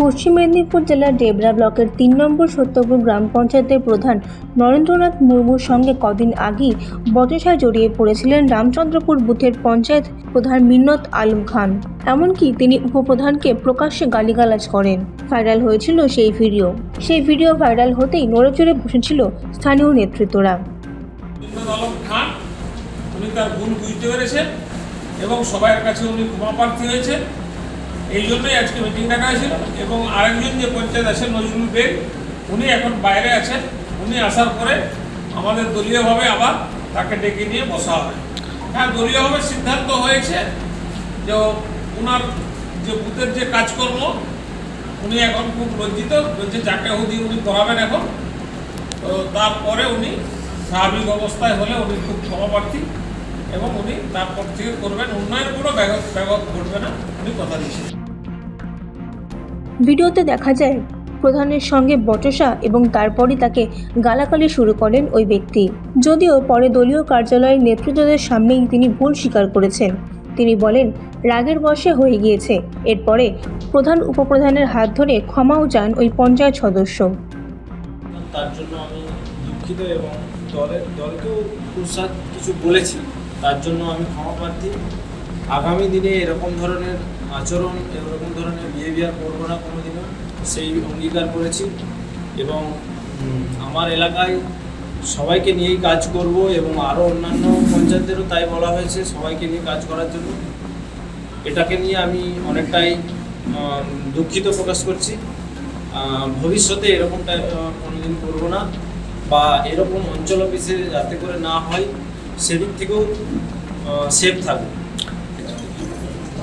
পশ্চিম মেদিনীপুর জেলার ডেবরা ব্লকের তিন নম্বর সত্যপুর গ্রাম পঞ্চায়েতের প্রধান নরেন্দ্রনাথ মুর্মুর সঙ্গে কদিন আগেই বচসায় জড়িয়ে পড়েছিলেন রামচন্দ্রপুর বুথের পঞ্চায়েত প্রধান মিন্নত আলম খান। এমনকি তিনি উপপ্রধানকে প্রকাশ্যে গালিগালাজ করেন। ভাইরাল হয়েছিল সেই ভিডিও। সেই ভিডিও ভাইরাল হতেই নড়েচড়ে বসেছিল স্থানীয় নেতৃত্বরা। এবং সবার কাছে উনি ক্ষমা প্রার্থী হয়েছেন। এই জন্যই আজকে মিটিং ডাকা হয়েছিল এবং আরেকজন যে পঞ্চায়েত আছেন নজরুল বেগ, উনি এখন বাইরে আছেন। উনি আসার পরে আমাদের দলীয়ভাবে আবার তাকে ডেকে নিয়ে বসা হবে। হ্যাঁ দলীয়ভাবে সিদ্ধান্ত হয়েছে যে ওনার যে বুথের যে কাজকর্ম, উনি এখন খুব লজ্জিত, বলছে যাকে হুদি উনি করাবেন এখন। তো তারপরে উনি স্বাভাবিক অবস্থায় হলে উনি খুব ক্ষমাপ্রার্থী এবং উনি তারপর থেকে করবেন। উন্নয়ন কোনো ব্যাঘাত ঘটবে না, উনি কথা দিয়েছেন। ভিডিওতে দেখা যায়, প্রধানের সঙ্গে বচসা এবং তারপরই তাকে গালাগালি শুরু করেন ওই ব্যক্তি। যদিও পরে দলীয় কার্যালয়ের নেতৃত্বদের সামনেই তিনি ভুল স্বীকার করেছেন। তিনি বলেন, রাগের বশে হয়ে গিয়েছে। এরপরে প্রধান উপপ্রধানের হাত ধরে ক্ষমাও চান ওই পঞ্চায়েত সদস্য। তার জন্য আমি দুঃখিত এবং দলের দলকেও কিছু বলেছি। তার জন্য আমি ক্ষমা প্রার্থী আগামী দিনে এরকম ধরনের আচরণ এরকম ধরনের বিহেভিয়ার করব না কোনো দিনও সেই অঙ্গীকার করেছি। এবং আমার এলাকায় সবাইকে নিয়েই কাজ করব এবং আরও অন্যান্য পঞ্চায়েতেরও তাই বলা হয়েছে সবাইকে নিয়ে কাজ করার জন্য। এটাকে নিয়ে আমি অনেকটাই দুঃখিত প্রকাশ করছি। ভবিষ্যতে এরকমটা আহ, কোনোদিন করব না বা এরকম অঞ্চল অফিসে যাতে করে না হয় সেদিক থেকেও সেফ থাকব।